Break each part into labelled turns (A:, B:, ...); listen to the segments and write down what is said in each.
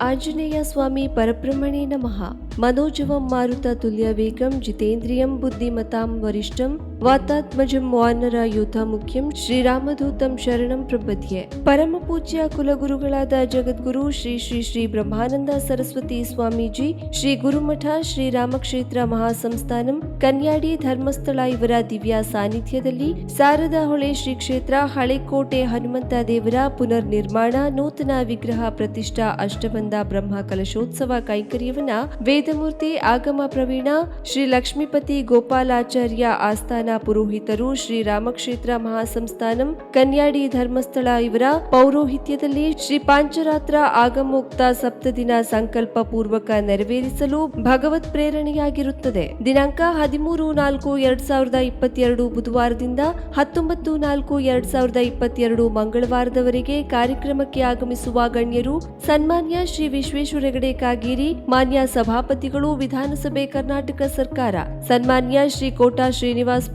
A: ಆಂಜನೇಯ ಸ್ವಾಮಿ ಪರಬ್ರಹ್ಮಣೇ ನಮಃ ಮನೋಜವಂ ಮಾರುತ ತುಲ್ಯ ವೇಗಂ ಜಿತೇಂದ್ರಿಯಂ ಬುದ್ಧಿಮತಾಂ ವರಿಷ್ಠಂ ವಾತಾತ್ಮಜಂ ವಾನರ ಯೋಧ ಮುಖ್ಯಂ ಶ್ರೀರಾಮಧೂತಂ ಶರಣಂ ಪ್ರಪದ್ಯೆ ಪರಮ ಪೂಜ್ಯ ಕುಲಗುರುಗಳಾದ ಜಗದ್ಗುರು ಶ್ರೀ ಶ್ರೀ ಶ್ರೀ ಬ್ರಹ್ಮಾನಂದ ಸರಸ್ವತಿ ಸ್ವಾಮೀಜಿ, ಶ್ರೀ ಗುರುಮಠ ಶ್ರೀ ರಾಮಕ್ಷೇತ್ರ ಮಹಾಸಂಸ್ಥಾನಂ, ಕನ್ಯಾಡಿ ಧರ್ಮಸ್ಥಳ ಇವರ ದಿವ್ಯ ಸಾನ್ನಿಧ್ಯದಲ್ಲಿ ಶಾರದಾ ಹೊಳೆ ಶ್ರೀ ಕ್ಷೇತ್ರ ಹಳೆಕೋಟೆ ಹನುಮಂತ ದೇವರ ಪುನರ್ ನಿರ್ಮಾಣ ನೂತನ ವಿಗ್ರಹ ಪ್ರತಿಷ್ಠಾ ಅಷ್ಟಬಂದ ಬ್ರಹ್ಮ ಕಲಶೋತ್ಸವ ಕೈಂಕರ್ಯವನ್ನ ವೇದಮೂರ್ತಿ ಆಗಮ ಪ್ರವೀಣ ಶ್ರೀ ಲಕ್ಷ್ಮೀಪತಿ ಗೋಪಾಲಾಚಾರ್ಯ ಆಸ್ಥಾನ ಪುರೋಹಿತರು ಶ್ರೀ ರಾಮಕ್ಷೇತ್ರ ಮಹಾಸಂಸ್ಥಾನಂ ಕನ್ಯಾಡಿ ಧರ್ಮಸ್ಥಳ ಇವರ ಪೌರೋಹಿತ್ಯದಲ್ಲಿ ಶ್ರೀ ಪಾಂಚರಾತ್ರ ಆಗಮೋಕ್ತ ಸಪ್ತದಿನ ಸಂಕಲ್ಪ ಪೂರ್ವಕ ನೆರವೇರಿಸಲು ಭಗವತ್ ಪ್ರೇರಣೆಯಾಗಿರುತ್ತದೆ. ದಿನಾಂಕ ಹದಿಮೂರು ನಾಲ್ಕು ಎರಡ್ ಸಾವಿರದ ಇಪ್ಪತ್ತೆರಡು ಬುಧವಾರದಿಂದ ಹತ್ತೊಂಬತ್ತು ನಾಲ್ಕು ಎರಡ್ ಸಾವಿರದ ಇಪ್ಪತ್ತೆರಡು ಮಂಗಳವಾರದವರೆಗೆ ಕಾರ್ಯಕ್ರಮಕ್ಕೆ ಆಗಮಿಸುವ ಗಣ್ಯರು ಸನ್ಮಾನ್ಯ ಶ್ರೀ ವಿಶ್ವೇಶ್ವರ ಹೆಗಡೆ ಕಾಗೇರಿ, ಮಾನ್ಯ ಸಭಾಪತಿಗಳು, ವಿಧಾನಸಭೆ ಕರ್ನಾಟಕ ಸರ್ಕಾರ, ಸನ್ಮಾನ್ಯ ಶ್ರೀ ಕೋಟಾ ಶ್ರೀನಿವಾಸ್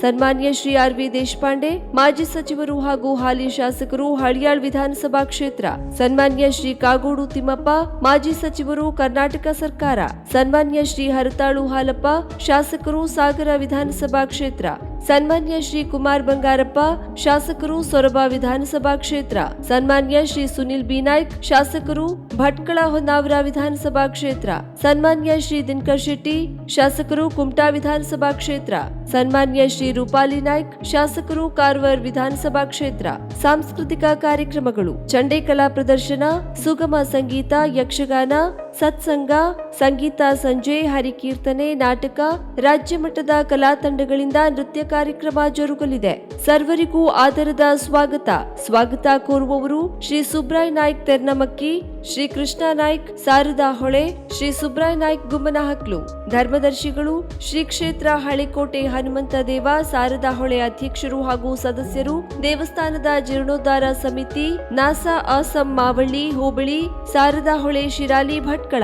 A: ಸನ್ಮಾನ್ಯ ಶ್ರೀ ಆರ್ ವಿ ದೇಶಪಾಂಡೆ, ಮಾಜಿ ಸಚಿವರು ಹಾಗೂ ಹಾಲಿ ಶಾಸಕರು ಹಳಿಯಾಳ್ ವಿಧಾನಸಭಾ ಕ್ಷೇತ್ರ. ಸನ್ಮಾನ್ಯ ಶ್ರೀ ಕಾಗೋಡು ತಿಮ್ಮಪ್ಪ, ಮಾಜಿ ಸಚಿವರು ಕರ್ನಾಟಕ ಸರ್ಕಾರ. ಸನ್ಮಾನ್ಯ ಶ್ರೀ ಹರತಾಳು ಹಾಲಪ್ಪ, ಶಾಸಕರು ಸಾಗರ ವಿಧಾನಸಭಾ ಕ್ಷೇತ್ರ. ಸನ್ಮಾನ್ಯ ಶ್ರೀ ಕುಮಾರ್ ಬಂಗಾರಪ್ಪ, ಶಾಸಕರು ಸೊರಬ ವಿಧಾನಸಭಾ ಕ್ಷೇತ್ರ. ಸನ್ಮಾನ್ಯ ಶ್ರೀ ಸುನಿಲ್ ಬಿನಾಯ್ಕ್ ಶಾಸಕರು ಭಟ್ಕಳ ಹೊನ್ನಾವರ ವಿಧಾನಸಭಾ ಕ್ಷೇತ್ರ. ಸನ್ಮಾನ್ಯ ಶ್ರೀ ದಿನಕರ್ ಶೆಟ್ಟಿ, ಶಾಸಕರು ಕುಮಟಾ ವಿಧಾನಸಭಾ ಕ್ಷೇತ್ರ. ಸನ್ಮಾನ್ಯ ಶ್ರೀ ರೂಪಾಲಿ ನಾಯ್ಕ್, ಶಾಸಕರು ಕಾರವಾರ ವಿಧಾನಸಭಾ ಕ್ಷೇತ್ರ, ಸಾಂಸ್ಕೃತಿಕ ಕಾರ್ಯಕ್ರಮಗಳು ಚಂಡೆ ಕಲಾ ಪ್ರದರ್ಶನ, ಸುಗಮ ಸಂಗೀತ, ಯಕ್ಷಗಾನ, ಸತ್ಸಂಗ, ಸಂಗೀತ ಸಂಜೆ, ಹರಿಕೀರ್ತನೆ, ನಾಟಕ, ರಾಜ್ಯ ಮಟ್ಟದ ಕಲಾ ತಂಡಗಳಿಂದ ನೃತ್ಯ ಕಾರ್ಯಕ್ರಮ ಜರುಗಲಿದೆ. ಸರ್ವರಿಗೂ ಆದರದ ಸ್ವಾಗತ. ಸ್ವಾಗತ ಕೋರುವವರು ಶ್ರೀ ಸುಬ್ರಾಯ್ ನಾಯ್ಕ್, ತೆರ್ನಮಕ್ಕಿ ಶ್ರೀ ಕೃಷ್ಣ ನಾಯ್ಕ್, ಸಾರದಾ ಹೊಳೆ, ಶ್ರೀ ಸುಬ್ರಾಯ್ ನಾಯ್ಕ್ ಗುಮ್ಮನಹಕ್ಲು. ಧರ್ಮದರ್ಶಿಗಳು, ಶ್ರೀ ಕ್ಷೇತ್ರ ಹಳೆಕೋಟೆ ಹನುಮಂತ ದೇವ, ಸಾರದಾ ಹೊಳೆ ಅಧ್ಯಕ್ಷರು ಹಾಗೂ ಸದಸ್ಯರು, ದೇವಸ್ಥಾನದ ಜೀರ್ಣೋದ್ಧಾರ ಸಮಿತಿ, ನಾಸಾ ಅಸಂ ಮಾವಳ್ಳಿ, ಹೋಬಳಿ, ಸಾರದಾ ಹೊಳೆ ಶಿರಾಲಿ ಭಟ್ಕಳ.